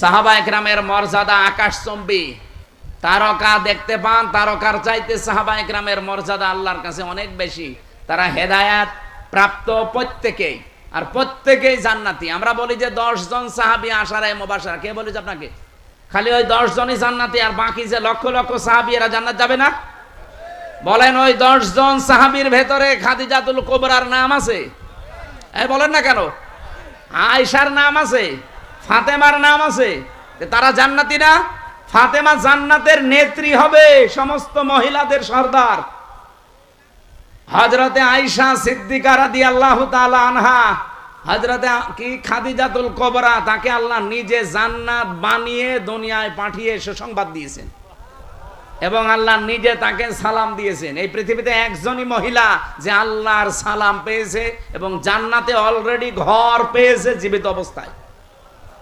সাহাবা একরামের মর্যাদা আকাশচম্বী। তারকা দেখতে পান, তারকার চাইতে সাহাবা একরামের মর্যাদা আল্লাহর কাছে অনেক বেশি। তারা হেদায়াত প্রাপ্ত প্রত্যেকেই। আর প্রত্যেকেই জান্নাতি। আমরা বলি যে দশ জন সাহাবি আসারায় মোবাসারা কে বলিস আপনাকে? খালি ওই দশ জনই জান্নাতি আর বাকি যে লক্ষ লক্ষ সাহাবি, এরা জান্নাত যাবে না? বলেন ওই দশ জন সাহাবির ভেতরে খাদিজাতুল কোবরার নাম আছে? বলেন না কেন? আয়সার নাম আছে? ফাতেমার নাম আছে। তারা জান্নাতি না? ফাতেমা জান্নাতের নেত্রী হবে সমস্ত মহিলাদের সর্দার। হজরতে আয়সা সিদ্দিকা রাদি আল্লাহ আনহা হজরতে কি খাদিজাতুল কবরা, তাকে আল্লাহ নিজে জান্নাত বানিয়ে দুনিয়ায় পাঠিয়ে সুসংবাদ দিয়েছেন। এবং আল্লাহ নিজে তাকে সালাম দিয়েছেন। এই পৃথিবীতে একজনই মহিলা যে আল্লাহর সালাম পেয়েছে এবং জান্নাতে অলরেডি ঘর পেয়েছে জীবিত অবস্থায়।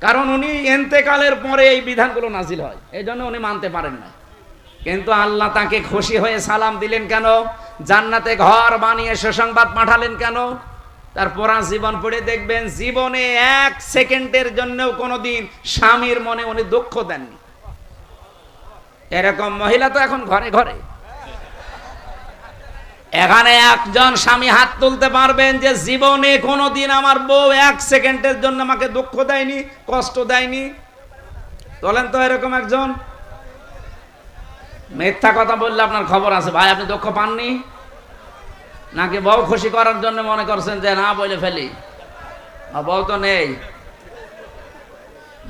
কারণ উনি এন্তেকালের পরে এই বিধানগুলো নাজিল হয়। এই জন্য উনি মানতে পারেন না কিন্তু আল্লাহ তাকে খুশি হয়ে সালাম দিলেন কেন? জান্নাতে ঘর বানিয়ে সুসংবাদ পাঠালেন কেন? তার পরা জীবন পড়ে দেখবেন, জীবনে এক সেকেন্ডের জন্যও কোনোদিন স্বামীর মনে উনি দুঃখ দেননি। এরকম মহিলা তো এখন ঘরে ঘরে। এখানে একজন স্বামী হাত তুলতে পারবেন যে জীবনে কোনোদিন আমার বউ এক সেকেন্ডের জন্য আমাকে দুঃখ দেয়নি, কষ্ট দেয়নি। তোলেন তো এরকম একজন? মিথ্যা কথা বললে আপনার খবর আছে। ভাই, আপনি দুঃখ পাননি? নাকি বউ খুশি করার জন্য মনে করছেন যে, না বলে ফেলি। বউ তো নেই।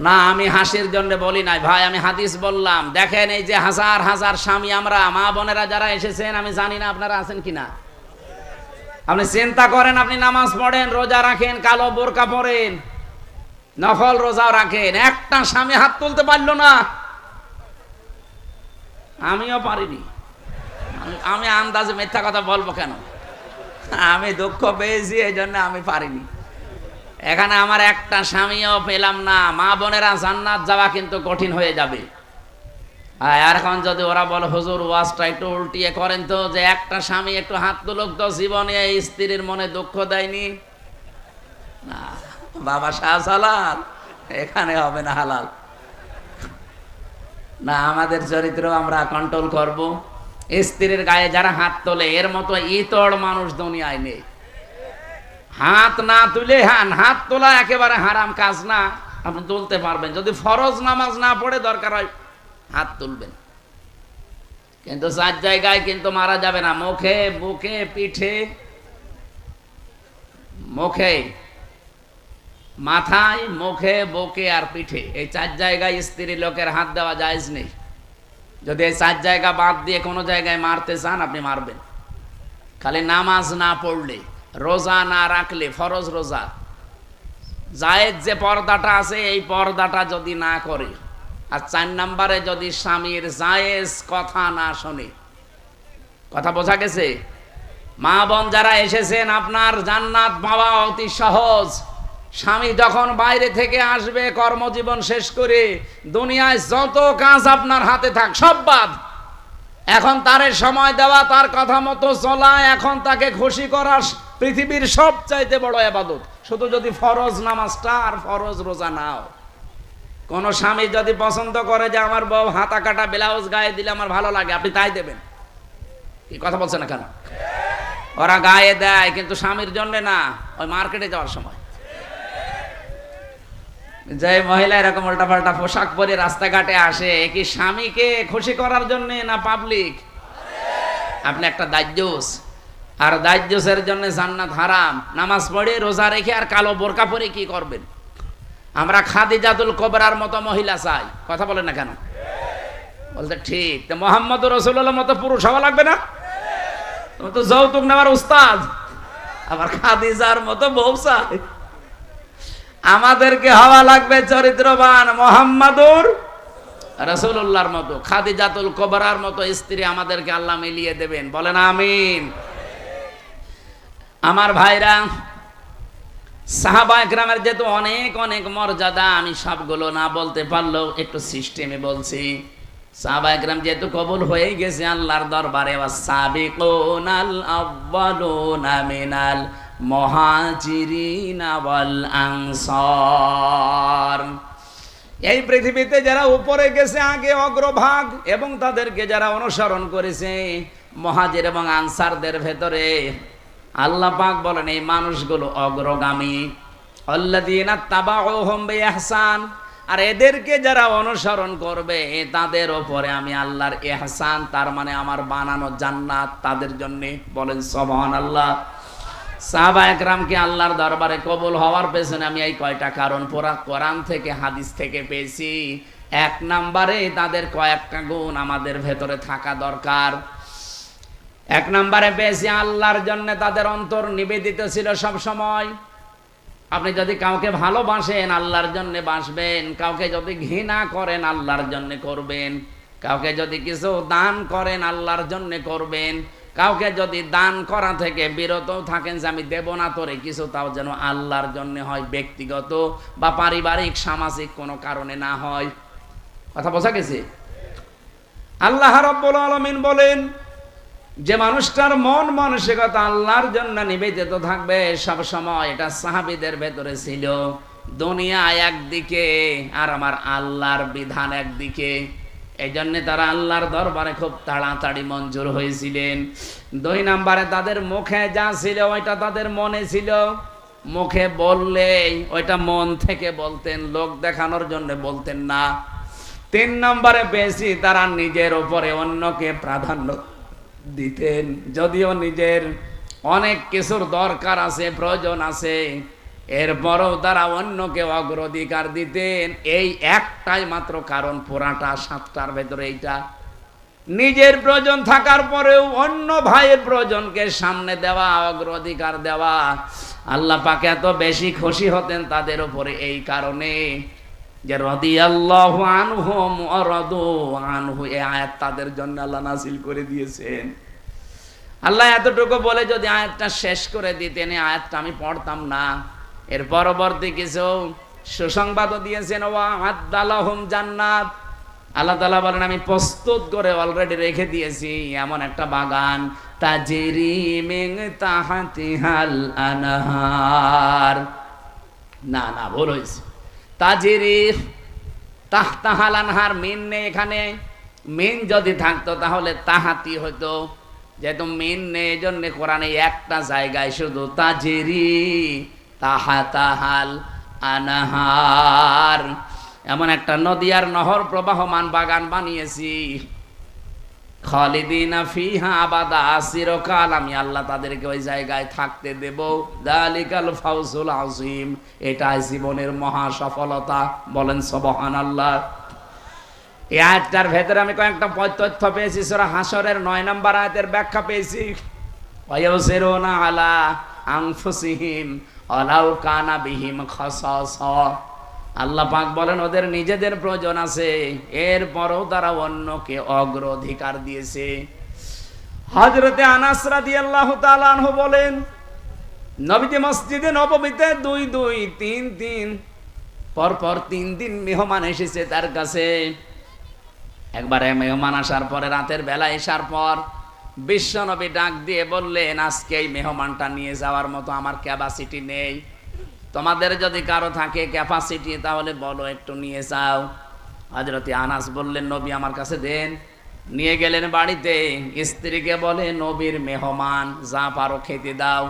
না, আমি হাসির জন্য বলি নাই। ভাই, আমি হাদিস বললাম। দেখেন এই যে হাজার হাজার স্বামী আমরা, মা বোনেরা যারা এসেছেন, আমি জানি না আপনারা আছেন কি না আপনি চিন্তা করেন, আপনি নামাজ পড়েন, রোজা রাখেন, কালো বোরকা পরেন, নফল রোজাও রাখেন। একটা স্বামী হাত তুলতে পারল না। আমিও পারিনি। আমি আন্দাজে মিথ্যা কথা বলব কেন? আমি দুঃখ পেয়েছি, এই জন্য আমি পারিনি। এখানে আমার একটা স্বামীও পেলাম না, মা বোনেরা জান্নাত যাওয়া কিন্তু কঠিন হয়ে যাবে। আর এখন যদি ওরা বলে, হুজুর, ওয়াজটা একটু উল্টিয়ে করেন তো, যে একটা স্বামী একটু হাত তুলুক তো, জীবনে স্ত্রীর মনে দুঃখ দেয়নি? না, বাবা শাহ হালাল এখানে হবে না হালাল। না, আমাদের চরিত্র আমরা কন্ট্রোল করব। স্ত্রীর গায়ে যারা হাত তোলে, এর মতো ইতর মানুষ দুনিয়ায় নেই। হাত না তুলে হান, হাত তোলা একেবারে হারাম কাজ না। আপনি তুলতে পারবেন। যদি ফরজ নামাজ না পড়ে দরকার হয়, হাত তুলবেন। কিন্তু চার জায়গায় কিন্তু মারা যাবে না। মুখে, বুকে, পিঠে, মুখে, মাথায়, মুখে, বুকে আর পিঠে। এই চার জায়গায় স্ত্রী লোকের হাত দেওয়া জায়েজ নেই। যদি এই চার জায়গা বাদ দিয়ে কোনো জায়গায় মারতে চান, আপনি মারবেন। খালি নামাজ না পড়লে রোজা না রাখলে ফরজ রোজা। জায়েজ যে পর্দাটা আছে, এই পর্দাটা যদি না করে, আর চার নাম্বারে যদি স্বামীর জায়েজ কথা না শোনে, কথা বোঝা গেছে? মা বোন যারা এসেছেন, আপনার জান্নাত পাওয়া অতি সহজ। স্বামী যখন বাইরে থেকে আসবে, কর্মজীবন শেষ করে, দুনিয়ায় যত কাজ আপনার হাতে থাক, সব বাদ। এখন তারে সময় দেওয়া, তার কথা মতো চলা, এখন তাকে খুশি করা পৃথিবীর সব চাইতে বড় আবাদত। শুধু যদি ফরজ নামাজটা আর ফরজ রোজা নাও। কোন স্বামী যদি পছন্দ করে যে আমার বউ হাতা কাটা ব্লাউজ গায়ে দিলে আমার ভালো লাগে, আপনি তাই দেবেন? কি কথা বলছেন না কেন ওরা গায়ে দেয়, কিন্তু স্বামীর জন্য না, ওই মার্কেটে যাওয়ার সময়। যে মহিলা এরকম উল্টাপাল্টা পোশাক পরে রাস্তাঘাটে আসে কি স্বামীকে খুশি করার জন্য না পাবলিক আপনি একটা দাহ্যস আর দাহ্যসের জন্য জান্নাত হারাম। নামাজ পড়ে, রোজা রেখে আর কালো বোরকা পরে কি করবেন? আমরা খাদিজাতুল কবরার মতো মহিলা চাই। কথা বলেন না কেন? বলতে ঠিক। তো মোহাম্মদ রসুল্লাহ মতো পুরুষ হওয়া লাগবে না? তুমি তো যৌতুক নেওয়ার উস্তাদ। আবার খাদিজার মতো বউ চাই। আমাদেরকে হওয়া লাগবে চরিত্রবান মোহাম্মদুর রসুল্লাহর মতো। খাদিজাতুল কবরার মতো স্ত্রী আমাদেরকে আল্লাহ মিলিয়ে দেবেন। বলেন আমিন। আমার ভাইরা, সাহাবা একরামের যেহেতু অনেক অনেক মর্যাদা, আমি সবগুলো না বলতে পারলেও একটু সিস্টেমে বলছি। সাহাবা একরাম যেহেতু কবুল হয়ে গেছে আল্লাহর দরবারে মিনাল আনসার এই পৃথিবীতে যারা উপরে গেছে, আগে অগ্রভাগ, এবং তাদেরকে যারা অনুসরণ করেছে, মহাজির এবং আনসারদের ভেতরে আল্লাহ পাক বলেন, এই মানুষগুলো অগ্রগামী। আল্লাদিনা তাবাউহুম বিইহসান। আর এদেরকে যারা অনুসরণ করবে তাদের ওপরে আমি আল্লাহর ইহসান, তার মানে আমার বানানো জান্নাত তাদের জন্য বলেন, সুবহানাল্লাহ। সাহাবা একরামকে আল্লাহর দরবারে কবুল হওয়ার পেছনে আমি এই কয়টা কারণ পুরা কোরআন থেকে, হাদিস থেকে পেয়েছি। এক নাম্বারে তাদের কয়েকটা গুণ আমাদের ভেতরে থাকা দরকার। এক নম্বরে পেয়েছি আল্লাহর জন্য তাদের অন্তর নিবেদিত ছিল সব সময়। আপনি যদি কাউকে ভালোবাসেন, আল্লাহর জন্য বাসবেন। কাউকে যদি ঘৃণা করেন, আল্লাহর জন্য করবেন। কাউকে যদি কিছু দান করেন, আল্লাহর জন্য করবেন। কাউকে যদি দান করা থেকে বিরত থাকেন যে আমি দেব না তোরে, কিছু তাও যেন আল্লাহর জন্য হয়, ব্যক্তিগত বা পারিবারিক, সামাজিক কোনো কারণে না হয়। কথা বোঝা গেছে? আল্লাহ রব্বুল আলমিন বলেন যে মানুষটার মন মানসিকতা আল্লাহর জন্য নিবেদিত থাকবে, সব সময় এটা সাহাবিদের ভেতরে ছিল। দুনিয়া একদিকে আর আমার আল্লাহর বিধান একদিকে। এই জন্যে তারা আল্লাহর দরবারে খুব তাড়াতাড়ি মঞ্জুর হয়েছিলেন। দুই নাম্বারে তাদের মুখে যা ছিল, ওইটা তাদের মনে ছিল। মুখে বললে ওইটা মন থেকে বলতেন, লোক দেখানোর জন্য বলতেন না। তিন নম্বরে বেশি তারা নিজের ওপরে অন্যকে প্রাধান্য দিতেন। যদিও নিজের অনেক কিছুর দরকার আছে, প্রয়োজন আছে, এরপরও তারা অন্যকে অগ্রাধিকার দিতেন। এই একটাই মাত্র কারণ পুরাটা সাতটার ভেতরে এইটা। নিজের প্রয়োজন থাকার পরেও অন্য ভাইয়ের প্রয়োজনকে সামনে দেওয়া, অগ্রাধিকার দেওয়া। আল্লাহ পাকে এত বেশি খুশি হতেন তাদের উপরে এই কারণে। যে রদি আল্লাহ আনহু রদু আনহু এ আয়াত তাদের জন্য আল্লাহ নাসিল করে দিয়েছেন। আল্লাহ এতটুকু বলে যদি আয়াতটা শেষ করে দিতেন, এই আয়াতটা আমি পড়তাম না। এর পরবর্তী কিছু সুসংবাদও দিয়েছেন, ওয়া আদালাহুম জান্নাত। আল্লাহ তালা বলেন, আমি প্রস্তুত করে অলরেডি রেখে দিয়েছি, এমন একটা বাগান। তাজিরি মিং তাহাতিহাল আনহার। না না, ভুল হয়েছে। তাজিরি তাহ তাহাল আনহার মিন নেই এখানে। মিন যদি থাকতো তাহলে তাহাতি হতো যেহেতু মিন নেই এই জন্য কোরআনে একটা জায়গায় শুধু তাজিরি তাহা তাহাল আনাহার। এমন একটা নদী আর নহর প্রবাহমান বাগান বানিয়েছি। খালিদিনা ফিহা আবাদা চিরকাল আমি আল্লাহ তাদেরকে ওই জায়গায় থাকতে দেব। দালিকাল ফাউজুল আজিম এটাই জীবনের মহা সফলতা। বলেন সবহান আল্লাহ এই আয়াতটার ভেতরে আমি কয়েকটা তথ্য পেয়েছি, সোরা হাসরের নয় নম্বর আয়াতের ব্যাখ্যা পেয়েছি। আলা আনফুসিহিম আলাউ কানা বিহিম খাসাস। আল্লাহ পাক বলেন, ওদের নিজেদের প্রয়োজন আছে। এরপরও তারা অন্যকে অগ্রাধিকার দিয়েছে। হজরতে আনাস রাদিয়াল্লাহু তাআলা আনহু বলেন, নবীজি মসজিদে নববীতে দুই দুই তিন তিন পর পর তিন দিন মেহমান এসেছে তার কাছে। একবারে মেহমান আসার পরে, রাতের বেলা এসার পর বিশ্বনবী ডাক দিয়ে বললেন, আজকে এই মেহমানটা নিয়ে যাওয়ার মতো আমার ক্যাপাসিটি নেই। তোমাদের যদি কারও থাকে ক্যাপাসিটি তাহলে বলো একটু নিয়ে যাও। হজরতে আনাস বললেন, নবী আমার কাছে দেন। নিয়ে গেলেন বাড়িতে। স্ত্রীকে বলে, নবীর মেহমান, যা পারো খেতে দাও।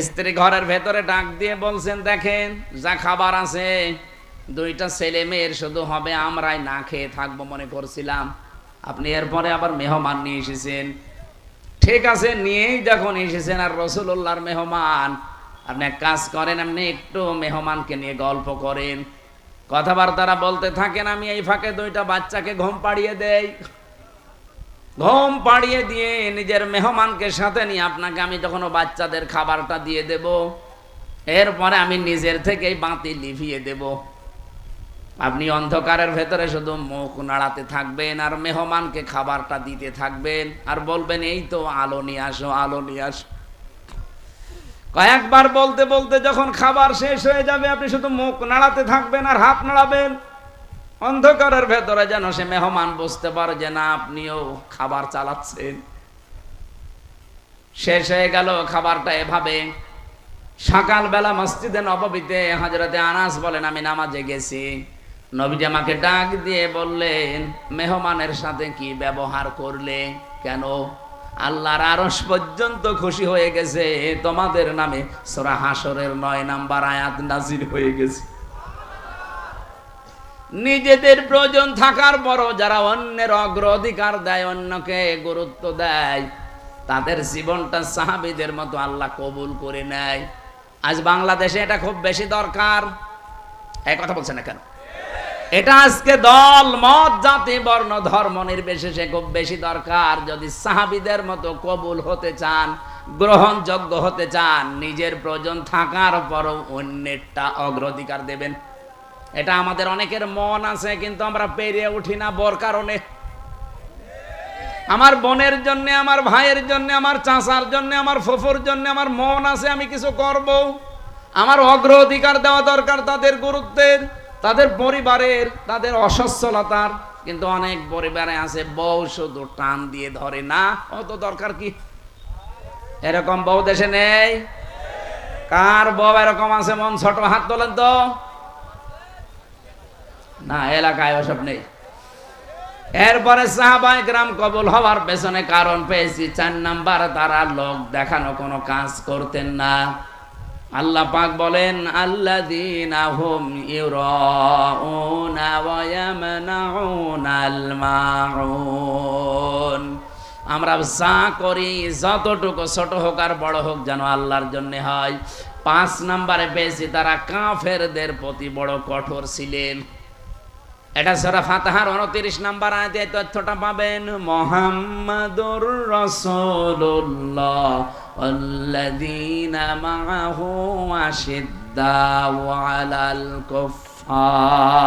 স্ত্রী ঘরের ভেতরে ডাক দিয়ে বলছেন, দেখেন, যা খাবার আছে, দুইটা ছেলে মেয়ের শুধু হবে, আমরাই না খেয়ে থাকব মনে করছিলাম। আপনি এরপরে আবার মেহমান নিয়ে এসেছেন। ঠিক আছে, নিয়েই যখন এসেছেন আর রসুল্লাহর মেহমান আপনি এক কাজ করেন, আপনি একটু মেহমানকে নিয়ে গল্প করেন। কথাবার্তারা বলতে থাকেন, আমি এই ফাঁকে দুইটা বাচ্চাকে ঘুম পাড়িয়ে দেই। ঘুম পাড়িয়ে দিয়ে নিজের মেহমানকে সাথে নিয়ে আপনাকে আমি যখন বাচ্চাদের খাবারটা দিয়ে দেব, এরপরে আমি নিজের থেকেই বাতি লিভিয়ে দেব। আপনি অন্ধকারের ভেতরে শুধু মুখ নাড়াতে থাকবেন আর মেহমানকে খাবারটা দিতে থাকবেন। আর বলবেন, এই তো আলো নিয়ে আসো, আলো নিয়ে আসো। কয়েকবার বলতে বলতে যখন খাবার শেষ হয়ে যাবে, আপনি শুধু মুখ নাড়াতে থাকবেন আর হাত নাড়াবেন। অন্ধকারের ভেতরে যেন সে মেহমান বুঝতে পারে যে, না, আপনিও খাবার চালাচ্ছেন। শেষ হয়ে গেল খাবারটা এভাবে। সকালবেলা মসজিদে নববীতে হাজরতে আনাস বলেন, আমি নামাজে গেছি। নবীজি আমাকে ডাক দিয়ে বললেন, মেহমানের সাথে কি ব্যবহার করলে? কেন? আল্লাহর আরস পর্যন্ত খুশি হয়ে গেছে। তোমাদের নামে সোরা হাসরের নয় নাম্বার আয়াত নাজির হয়ে গেছে। নিজেদের প্রয়োজন থাকার পরও যারা অন্যের অগ্রাধিকার দেয়, অন্যকে গুরুত্ব দেয়, তাদের জীবনটা সাহাবিদের মতো আল্লাহ কবুল করে নেয়। আজ বাংলাদেশে এটা খুব বেশি দরকার। এই কথা বলছে না কেন? এটা আজকে দল, মত, জাতি, বর্ণ, ধর্ম নির্বিশেষে খুব বেশি দরকার। যদি সাহাবিদের মতো কবুল হতে চান, গ্রহণযোগ্য হতে চান, নিজের প্রয়োজন থাকার পরও অন্যেরটা অগ্রাধিকার দেবেন। এটা আমাদের অনেকের মন আছে, কিন্তু আমরা পেরিয়ে উঠি না বর কারণে। আমার বোনের জন্য, আমার ভাইয়ের জন্য, আমার চাচার জন্য, আমার ফুফুর জন্য আমার মন আছে, আমি কিছু করব। আমার অগ্রাধিকার দেওয়া দরকার তাদের গুরুত্বের। তাদের পরিবারের, তাদের অসচ্ছলতার, কিন্তু অনেক পরিবারে আছে বউ শুধু টান দিয়ে ধরে না। অত দরকার কি? এরকম বউ দেশে নেই? কার বউ এরকম আছে? মন ছোট, হাত তোলেন তো। না, এলাকায় ওসব নেই। এরপরে সাহাবাই গ্রাম কবুল হওয়ার পেছনে কারণ পেয়েছি। চার নাম্বার তারা লোক দেখানো কোনো কাজ করতেন না। আল্লাহ পাক বলেন আল্লাহ দিন আহম আমরা যা করি, যতটুকু ছোট হোক আর বড় হোক যেন আল্লাহর জন্যে হয়। পাঁচ নাম্বারে পেয়েছি তারা কাফেরদের প্রতি বড় কঠোর ছিলেন। এটা সরা ফাতাহার উনত্রিশ নাম্বার আয়াতে এই তথ্যটা পাবেন মোহাম্মদুর রসুল্লাহ والذين معه أشداء على الكفار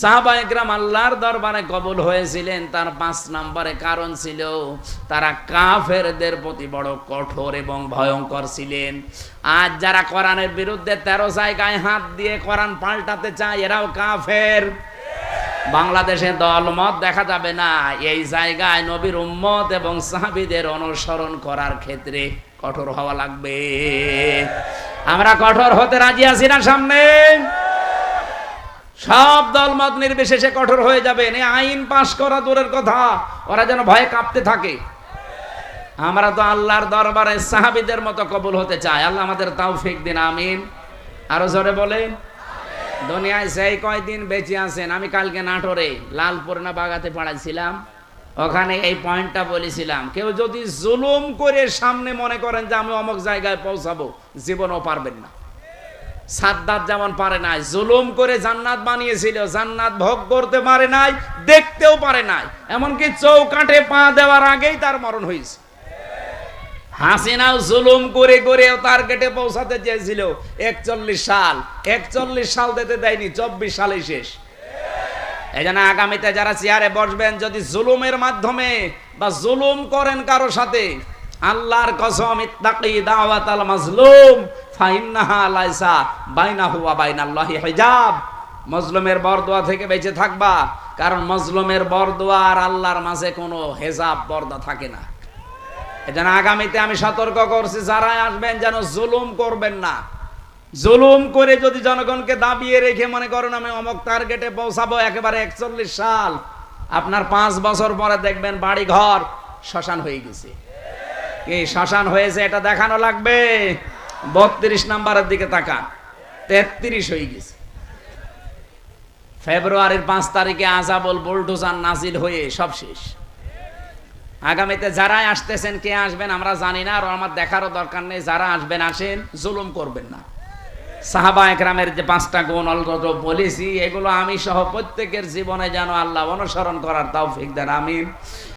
সাহাবা একরাম আল্লাহর দরবারে কবুল হয়েছিলেন, তার পাঁচ নম্বরে কারণ ছিল তারা কাফেরদের প্রতি বড় কঠোর এবং ভয়ঙ্কর ছিলেন। আজ যারা কোরআনের বিরুদ্ধে তেরো জায়গায় হাত দিয়ে কোরআন পাল্টাতে চায়, এরাও কাফের। বাংলাদেশে দলমত দেখা যাবে না, এই জায়গায় নবীর উম্মত এবং সাহাবিদের অনুসরণ করার ক্ষেত্রে কঠোর হওয়া লাগবে। আমরা কঠোর হতে রাজি আছি না সামনে? সব দলমত নির্বিশেষে কঠোর হয়ে যাবেন এই আইন পাশ করা দূরের কথা। ওরা যেন ভয়ে কাঁপতে থাকে। আমরা তো আল্লাহর দরবারে সাহাবিদের মতো কবুল হতে চাই। আল্লাহ আমাদের তাও ফিক দিন, আমিন। আরও জোরে বলেন। দুনিয়ায় সেই কয়দিন বেঁচে আছেন, আমি কালকে নাটোরে, লালপুর না বাগাতে পড়াইছিলাম। ওখানে এই পয়েন্টটা বলেছিলাম। কেউ যদি জুলুম করে সামনে মনে করেন যে আমি অমুক জায়গায় পৌঁছাবো, জীবনও পারবেন না। সাদ্দাত যেমন পারে নাই, জুলুম করে জান্নাত বানিয়েছিল, জান্নাত ভোগ করতে পারে নাই, দেখতেও পারে নাই। এমনকি চৌকাঠে পা দেওয়ার আগেই তার মরণ হয়েছে। হাসিনাও জুলুম করে করে তার গেটে পৌঁছাতে চেয়েছিল। একচল্লিশ সাল একচল্লিশ সাল দিতে দেয়নি, চব্বিশ সালে শেষ। এই জন্য আগামীতে যারা চেয়ারে বসবেন, যদি জুলুমের মাধ্যমে বা জুলুম করেন কারও সাথে, আল্লাহর কসম, ইত্তাকি দাওয়াতাল মাজলুম মজলুমের বরদোয়া থেকে বেঁচে থাকবা, কারণ মজলুমের বরদোয়া আর আল্লাহর মাঝে কোনো হেজাব পর্দা থাকে না। এজন্য আগামীতে আমি সতর্ক করছি, যারা আসবেন যেন জুলুম করবেন না। জুলুম করে যদি জনগণকে দাবিয়ে রেখে মনে করেন আমি অমক টার্গেটে পৌঁছাবো, একেবারে একচল্লিশ সাল, আপনার পাঁচ বছর পরে দেখবেন বাড়ি ঘর শ্মশান হয়ে গেছে। কি শ্মশান হয়েছে এটা দেখানো লাগবে? বত্রিশ নাম্বারের দিকে তাকান। তেত্রিশ হয়ে গেছে। ফেব্রুয়ারির পাঁচ তারিখে আজাবল বুলডোজার নাজিল হয়ে সব শেষ। আগামীতে যারাই আসতেছেন, কে আসবেন আমরা জানি না, আর আমার দেখারও দরকার নেই, যারা আসবেন, আসেন, জুলুম করবেন না। সাহাবা একরামের যে পাঁচটা গুণ অলগত বলেছি, এগুলো আমি সহ প্রত্যেকের জীবনে যেন আল্লাহ অনুসরণ করার তাও ফিক দেন, আমিন।